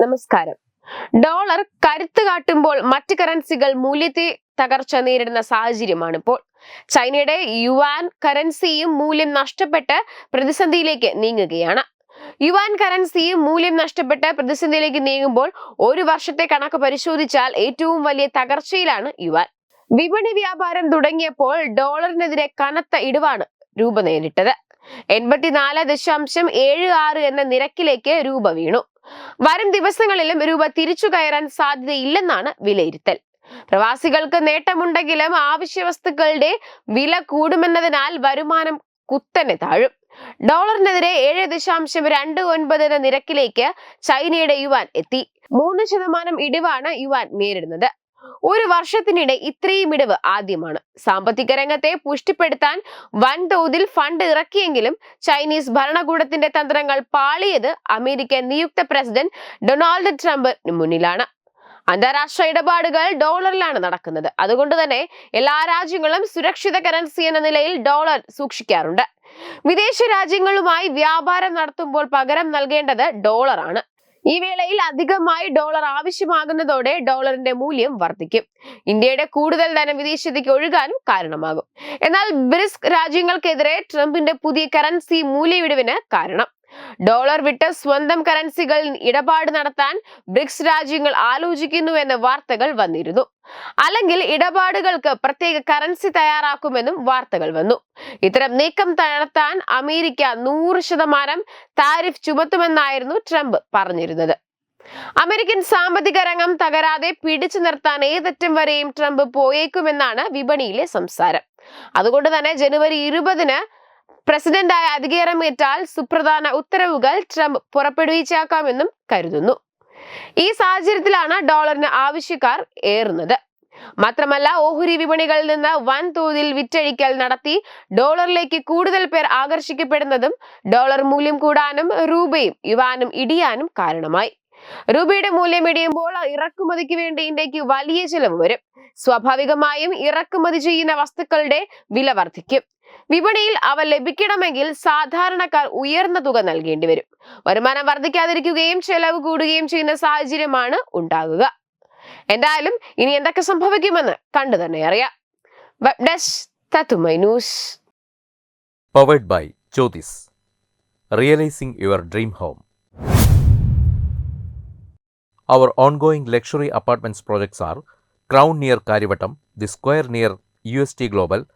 നമസ്കാരം. ഡോളർ കരുത്ത് കാട്ടുമ്പോൾ മറ്റ് കറൻസികൾ മൂല്യത്തെ തകർച്ച നേരിടുന്ന സാഹചര്യമാണ് ഇപ്പോൾ. ചൈനയുടെ യുവാൻ കറൻസിയും മൂല്യം നഷ്ടപ്പെട്ട് പ്രതിസന്ധിയിലേക്ക് നീങ്ങുകയാണ്. യുവാൻ കറൻസിയും മൂല്യം നഷ്ടപ്പെട്ട് പ്രതിസന്ധിയിലേക്ക് നീങ്ങുമ്പോൾ ഒരു വർഷത്തെ കണക്ക് പരിശോധിച്ചാൽ ഏറ്റവും വലിയ തകർച്ചയിലാണ് യുവാൻ. വിപണി വ്യാപാരം തുടങ്ങിയപ്പോൾ ഡോളറിനെതിരെ കനത്ത ഇടിവാണ് രൂപ നേരിട്ടത്. എൺപത്തിനാല് ദശാംശം ഏഴ് ആറ് എന്ന നിരക്കിലേക്ക് രൂപ വീണു. വരും ദിവസങ്ങളിലും രൂപ തിരിച്ചു കയറാൻ സാധ്യതയില്ലെന്നാണ് വിലയിരുത്തൽ. പ്രവാസികൾക്ക് നേട്ടമുണ്ടെങ്കിലും ആവശ്യ വസ്തുക്കളുടെ വില കൂടുമെന്നതിനാൽ വരുമാനം കുത്തനെ താഴും. ഡോളറിനെതിരെ ഏഴ് ദശാംശം രണ്ട് ഒൻപത് എന്ന നിരക്കിലേക്ക് ചൈനയുടെ യുവാൻ എത്തി. മൂന്ന് ശതമാനം ഇടിവാണ് യുവാൻ നേരിടുന്നത്. ഒരു വർഷത്തിനിടെ ഇത്രയും ഇടിവ് ആദ്യമാണ്. സാമ്പത്തിക രംഗത്തെ പുഷ്ടിപ്പെടുത്താൻ വൻതോതിൽ ഫണ്ട് ഇറക്കിയെങ്കിലും ചൈനീസ് ഭരണകൂടത്തിന്റെ തന്ത്രങ്ങൾ പാളിയത് അമേരിക്കൻ നിയുക്ത പ്രസിഡന്റ് ഡൊണാൾഡ് ട്രംപിന് മുന്നിലാണ്. അന്താരാഷ്ട്ര ഇടപാടുകൾ ഡോളറിലാണ് നടക്കുന്നത്. അതുകൊണ്ട് തന്നെ എല്ലാ രാജ്യങ്ങളും സുരക്ഷിത കറൻസി എന്ന നിലയിൽ ഡോളർ സൂക്ഷിക്കാറുണ്ട്. വിദേശ രാജ്യങ്ങളുമായി വ്യാപാരം നടത്തുമ്പോൾ പകരം നൽകേണ്ടത് ഡോളറാണ്. ഈ വേളയിൽ അധികമായി ഡോളർ ആവശ്യമാകുന്നതോടെ ഡോളറിന്റെ മൂല്യം വർദ്ധിക്കും. ഇന്ത്യയുടെ കൂടുതൽ ധനം വിദേശത്തേക്ക് ഒഴുകാനും കാരണമാകും. എന്നാൽ ബ്രിസ്ക് രാജ്യങ്ങൾക്കെതിരെ ട്രംപിന്റെ പുതിയ കറൻസി മൂല്യവിടിവിന് കാരണം. ഡോളർ വിട്ട് സ്വന്തം കറൻസികൾ ഇടപാട് നടത്താൻ ബ്രിക്സ് രാജ്യങ്ങൾ ആലോചിക്കുന്നു എന്ന വാർത്തകൾ വന്നിരുന്നു. അല്ലെങ്കിൽ ഇടപാടുകൾക്ക് പ്രത്യേക കറൻസി തയ്യാറാക്കുമെന്നും വാർത്തകൾ വന്നു. ഇത്തരം നീക്കം നടത്താൻ അമേരിക്ക നൂറ് ശതമാനം താരിഫ് ചുമത്തുമെന്നായിരുന്നു ട്രംപ് പറഞ്ഞിരുന്നത്. അമേരിക്കൻ സാമ്പത്തിക രംഗം തകരാതെ പിടിച്ചു നിർത്താൻ ഏതറ്റം വരെയും ട്രംപ് പോയേക്കുമെന്നാണ് വിപണിയിലെ സംസാരം. അതുകൊണ്ട് തന്നെ ജനുവരി ഇരുപതിന് പ്രസിഡന്റായ അധികാരമേറ്റാൽ സുപ്രധാന ഉത്തരവുകൾ ട്രംപ് പുറപ്പെടുവിച്ചേക്കാമെന്നും കരുതുന്നു. ഈ സാഹചര്യത്തിലാണ് ഡോളറിന് ആവശ്യക്കാർ ഏറുന്നത്. മാത്രമല്ല ഓഹരി വിപണികളിൽ നിന്ന് വൻതോതിൽ വിറ്റഴിക്കൽ നടത്തി ഡോളറിലേക്ക് കൂടുതൽ പേർ ആകർഷിക്കപ്പെടുന്നതും ഡോളർ മൂല്യം കൂടാനും രൂപയും യുവാനും ഇടിയാനും കാരണമായി. രൂപയുടെ മൂല്യം ഇടിയുമ്പോൾ ഇറക്കുമതിക്ക് വേണ്ടി ഇന്ത്യയ്ക്ക് വലിയ ചിലവ് വരും. സ്വാഭാവികമായും ഇറക്കുമതി ചെയ്യുന്ന വസ്തുക്കളുടെ വില വർദ്ധിക്കും. വിപണിയിൽ അവ ലഭിക്കണമെങ്കിൽ സാധാരണക്കാർ ഉയർന്ന തുക നൽകേണ്ടി വരും. വരുമാനം വർദ്ധിക്കാതിരിക്കുകയും ചെലവ് കൂടുകയും ചെയ്യുന്ന സാഹചര്യമാണ് ഉണ്ടാകുക. എന്തായാലും ഇനി എന്തൊക്കെ സംഭവിക്കുമെന്ന് കണ്ടു തന്നെ അറിയാം. വെബ് ഡെസ്ക് തത്തുമൈ news powered by Jyothis realising your dream home the square near U S T Crown